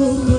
Oh,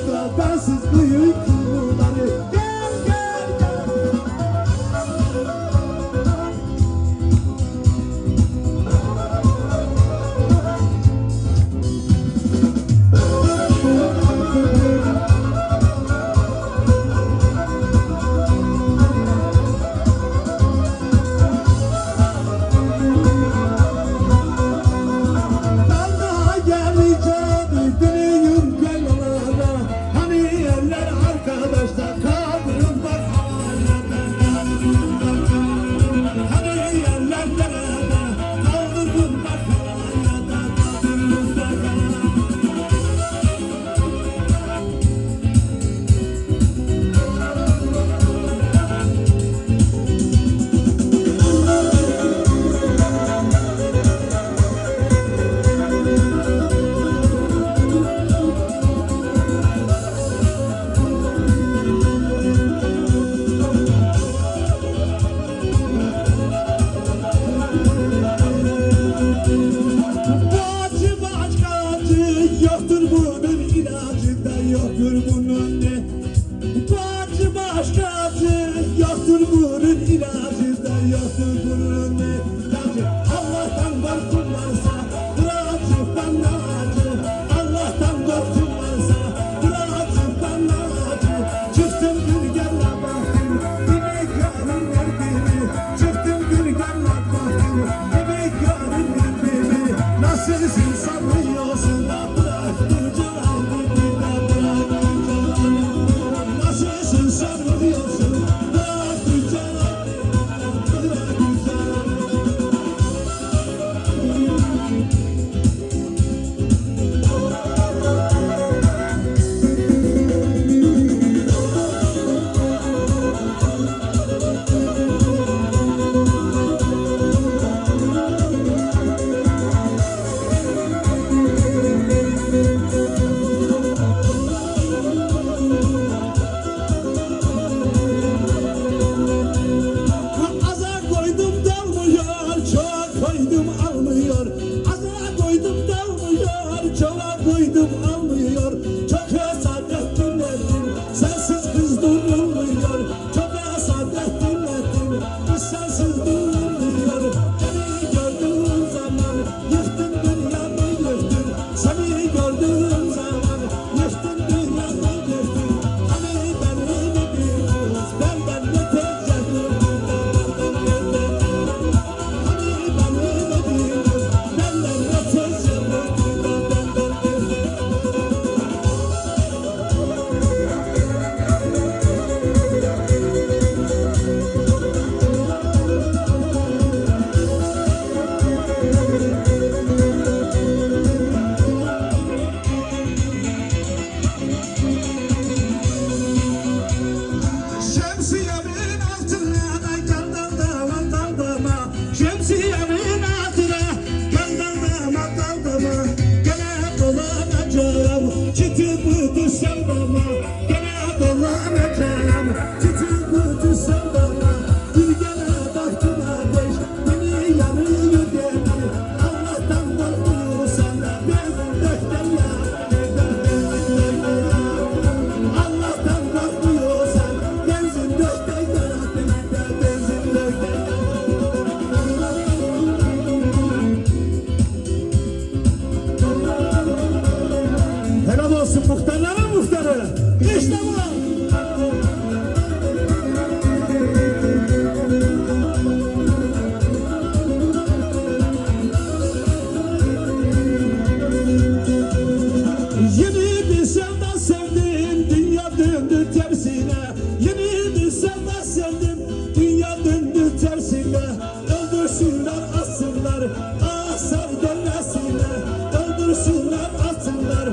Asınlar asınlar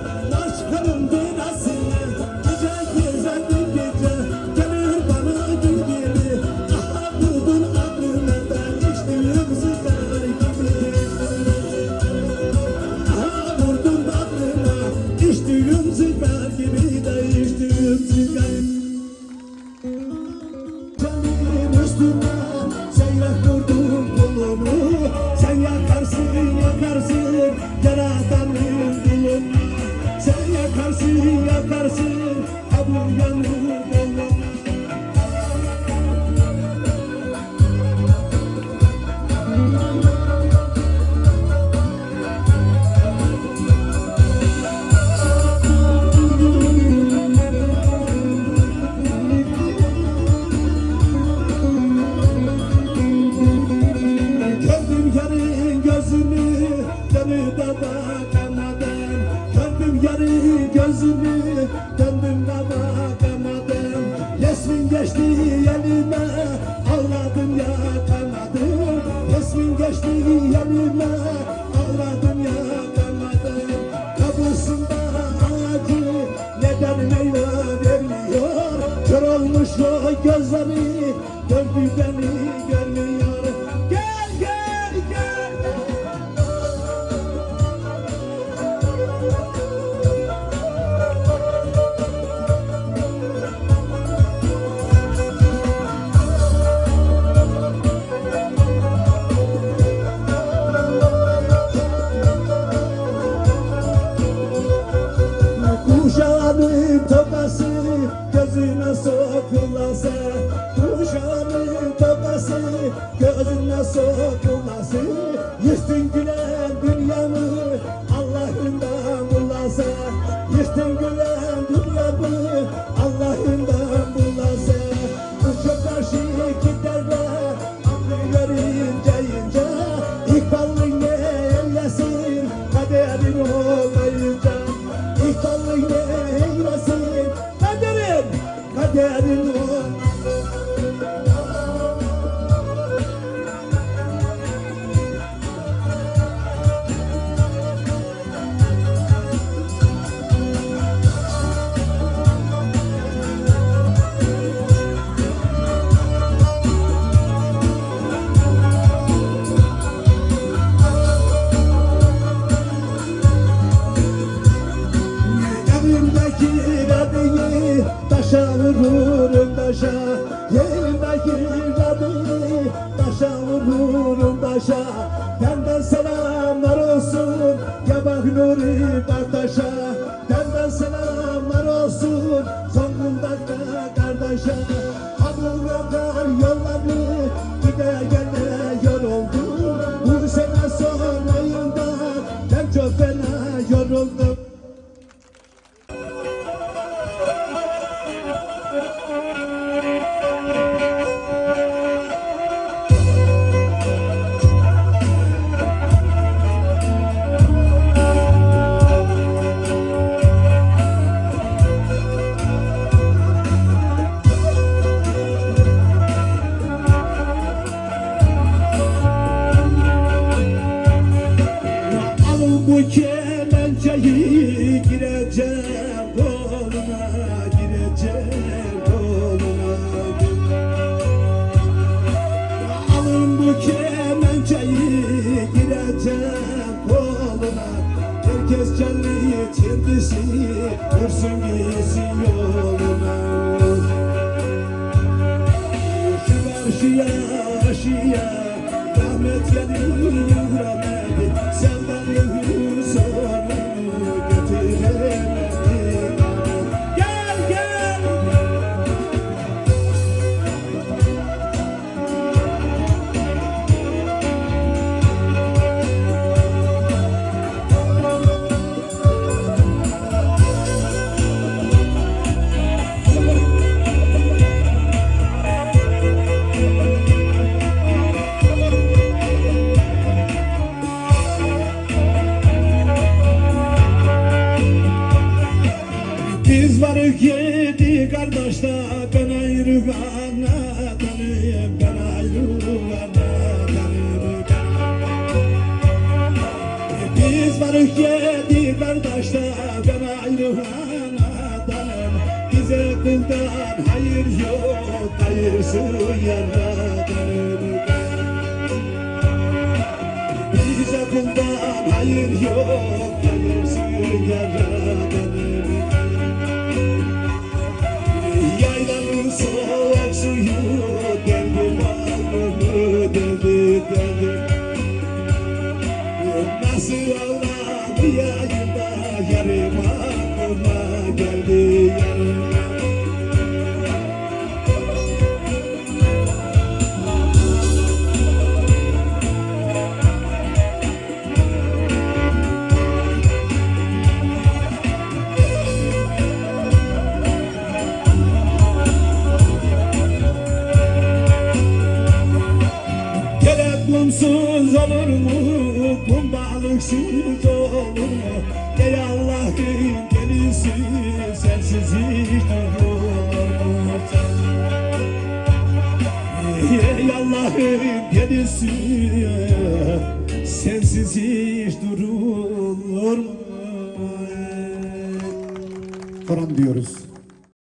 Aşkım bir asınlar Gece gezen bir gece. Gelir bana gün gibi Aha buldun aklını ben. Gibi. Aha vurdun aklına İçtiğim sigara gibi de içtiğim sigara Kendimi üstüme Seyrek durdum yakarsın Kabul yanıyor elime Ağladım yakamadım Resmin geçti elime Ağladım yakamadım Kapısında ağacı Neden meyve vermiyor? Kör olmuş o gözleri Döndü beni sokulası Yırtın gülen dünyamı Allah'ından bulası Yırtın gülen dünyamı Allah'ından bulası Uçup karşı giderler Aklı verince ince İkbalın ne eylesin Kaderin olmayınca. İhtarlı ne eylesin Kaderin Kaderin ya bak bu kemençeyi gireceğim koluna gireceğim koluna? Alın bu kemençeyi gireceğim koluna. Herkes kendi kendisi vursun gitsin yoluna. Şu karşıya ben ayrı anadanım ben ayrı anadanım Biz varık yedi kardeşler ben ayrı Bize kuldan hayır yok hayırsın yaradanım Bize kuldan hayır yok hayırsın yaradanım Mu kupon balıksız olur mu? Ey Allah'ın delisi sensiz hiç durulur mu? Ey Allah'ın delisi sensiz hiç durulur mu? Koran diyoruz.